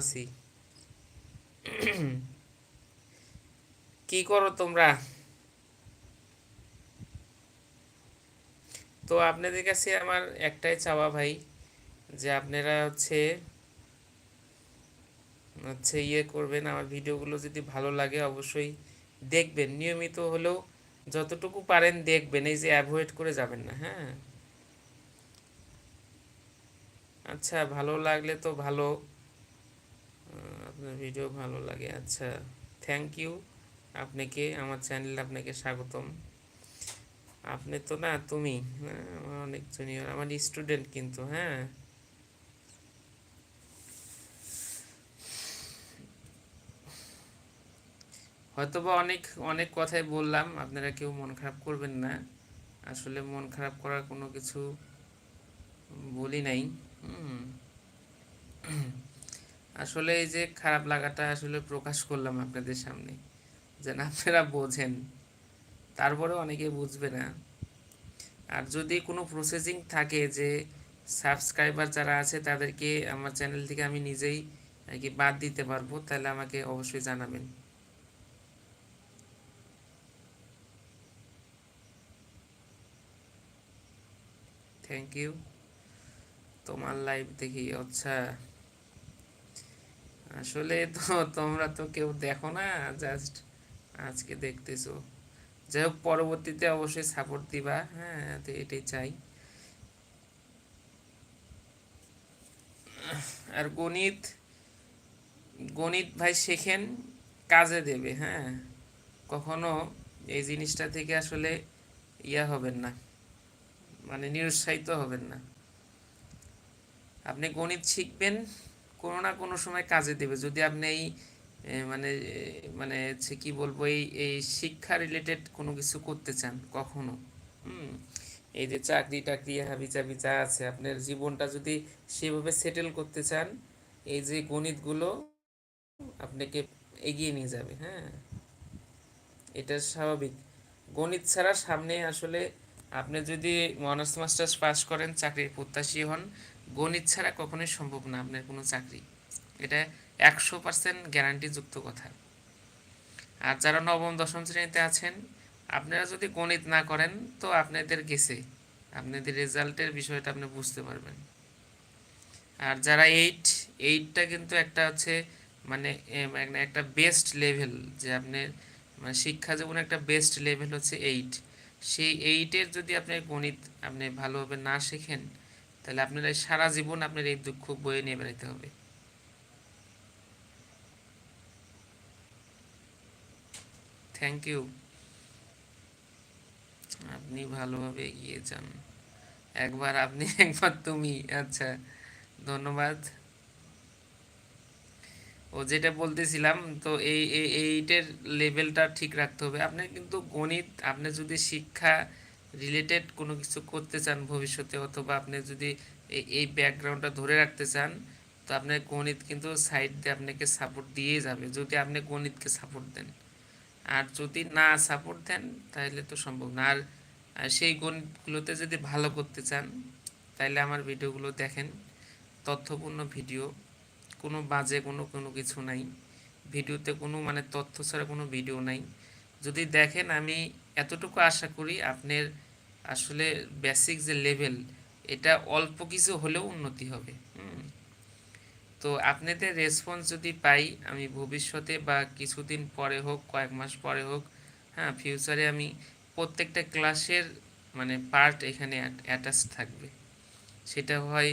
আছি। কি করো তোমরা? তো আপনাদের কাছে আমার একটাই চাওয়া ভাই, যে আপনারা হচ্ছে হচ্ছে ইয়ে করবেন, আমার ভিডিওগুলো যদি ভালো লাগে অবশ্যই দেখবেন। নিয়মিত হলেও যতটুকু পারেন দেখবেন, এই যে অ্যাভয়েড করে যাবেন না হ্যাঁ? আচ্ছা ভালো লাগলে তো ভালো। আপনার ভিডিও ভালো লাগে আচ্ছা থ্যাংক ইউ আপনাকে আমার চ্যানেলে আপনাকে স্বাগতম। আপনি তো না তুমি হ্যাঁ, আমার অনেক জুনিয়র আমার স্টুডেন্ট কিন্তু হ্যাঁ। হয়তোবা অনেক অনেক কথাই বললাম আপনারা কেউ মন খারাপ করবেন না। আসলে মন খারাপ করার কোনো কিছু বলি নাই হুম। আসলে এই যে খারাপ লাগাটা আসলে প্রকাশ করলাম আপনাদের সামনে যেন আপনারা বোঝেন। তারপরে অনেকে বুঝবে না। আর যদি কোনো প্রসেসিং থাকে যে সাবস্ক্রাইবার যারা আছে, তাদেরকে আমার চ্যানেল থেকে আমি নিজেই আর কি বাদ দিতে পারব, তাহলে আমাকে অবশ্যই জানাবেন। থ্যাংক ইউ তোমার লাইভ দেখি আচ্ছা। আসলে তো তোমরা তো কেউ দেখো না জাস্ট আজকে দেখতেছো। যাই হোক, পরবর্তীতে অবশ্যই সাপোর্ট দিবা হ্যাঁ তো এটাই চাই। আর গণিত গণিত ভাই শেখেন, কাজে দেবে হ্যাঁ। কখনো এই জিনিসটা থেকে আসলে ইয়া হবেন না মানে নিরুৎসাহিত হবেন না। আপনি গণিত শিখবেন কোনো না কোনো সময় কাজে দেবে। যদি আপনি এই মানে মানে হচ্ছে কি বলব, এই এই শিক্ষা রিলেটেড কোনো কিছু করতে চান কখনো? হুম, এই যে চাকরি টাকরি, হাবি চাবি যা আছে, আপনার জীবনটা যদি সেভাবে সেটেল করতে চান, এই যে গণিতগুলো আপনাকে এগিয়ে নিয়ে যাবে হ্যাঁ? এটা স্বাভাবিক। গণিত ছাড়া সামনে আসলে আপনি যদি অনার্স মাস্টার্স পাস করেন, চাকরির প্রত্যাশী হন গণিত ছাড়া কখনোই সম্ভব না আপনার কোনো চাকরি। এটা একশো পার্সেন্ট গ্যারান্টিযুক্ত কথা। আর যারা নবম, দশম শ্রেণীতে আছেন, আপনারা যদি গণিত না করেন, তো আপনাদের গেছে। আপনাদের রেজাল্টের বিষয়টা আপনি বুঝতে পারবেন। আর যারা এইট এইটটা কিন্তু একটা হচ্ছে মানে মানে একটা বেস্ট লেভেল যে আপনার মানে শিক্ষা জীবনে একটা বেস্ট লেভেল হচ্ছে এইট সেই এইটের যদি আপনি গণিত আপনি ভালোভাবে না শেখেন তাহলে আপনার সারা জীবন আপনার এই দুঃখ বয়ে নিয়ে বেড়াতে হবে। থ্যাংক ইউ আপনি ভালোভাবে এগিয়ে যান। একবার আপনি, একবার তুমি। আচ্ছা ধন্যবাদ। ও যেটা বলতেছিলাম, তো এই এইটের লেভেলটা ঠিক রাখতে হবে। আপনার কিন্তু গণিত আপনি যদি শিক্ষা রিলেটেড কোনো কিছু করতে চান ভবিষ্যতে, অথবা আপনি যদি এই ব্যাকগ্রাউন্ডটা ধরে রাখতে চান, তো আপনার গণিত কিন্তু সাইড দিয়ে আপনাকে সাপোর্ট দিয়ে যাবে, যদি আপনি গণিতকে সাপোর্ট দেন। আর যদি না সাপোর্ট দেন তাহলে তো সম্ভব না। আর সেই গণিতগুলোতে যদি ভালো করতে চান তাহলে আমার ভিডিওগুলো দেখেন। তথ্যপূর্ণ ভিডিও, কোনো বাজে কোনো কোনো কিছু নাই। ভিডিওতে কোনো মানে তথ্য ছাড়া কোনো ভিডিও নাই। যদি দেখেন আমি এতটুকু আশা করি আপনার আসলে বেসিক যে লেভেল এটা অল্প কিছু হলেও উন্নতি হবে। তো আপনাদের রেসপন্স যদি পাই, আমি ভবিষ্যতে বা কিছুদিন পরে হোক, কয়েক মাস পরে হোক হ্যাঁ ফিউচারে আমি প্রত্যেকটা ক্লাসের মানে পার্ট এখানে অ্যাটাচ থাকবে। সেটা হয়,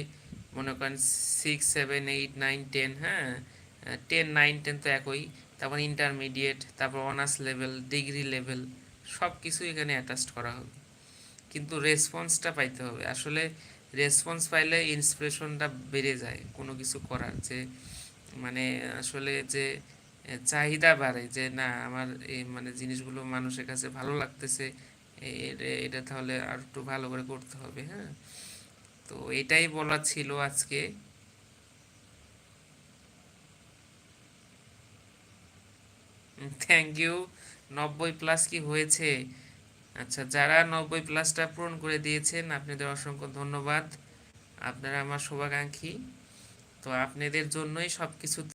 মনে করেন six seven eight nine ten হ্যাঁ টেন নাইন টেন তো একই। তারপর ইন্টারমিডিয়েট তারপর অনার্স লেভেল ডিগ্রি লেভেল সব কিছু এখানে অ্যাটাচ করা হবে। কিন্তু রেসপন্সটা পাইতে হবে। আসলে রেসপন্স পাইলে ইন্সপিরেশনটা বেড়ে যায় কোনো কিছু করার যে মানে আসলে যে চাহিদা বাড়ে যে, না, আমার এই মানে জিনিসগুলো মানুষের কাছে ভালো লাগতেছে এটা তাহলে আর একটু ভালো করে করতে হবে হ্যাঁ? তো এটাই বলা ছিল আজকে। থ্যাংক ইউ নব্বই প্লাস কি হয়েছে? আচ্ছা যারা নব্বই প্লাসটা পূরণ করে দিয়েছেন, আপনাদের অসংখ্য ধন্যবাদ। আপনারা আমার শুভাকাঙ্ক্ষী। তো আপনাদের জন্যই সব কিছু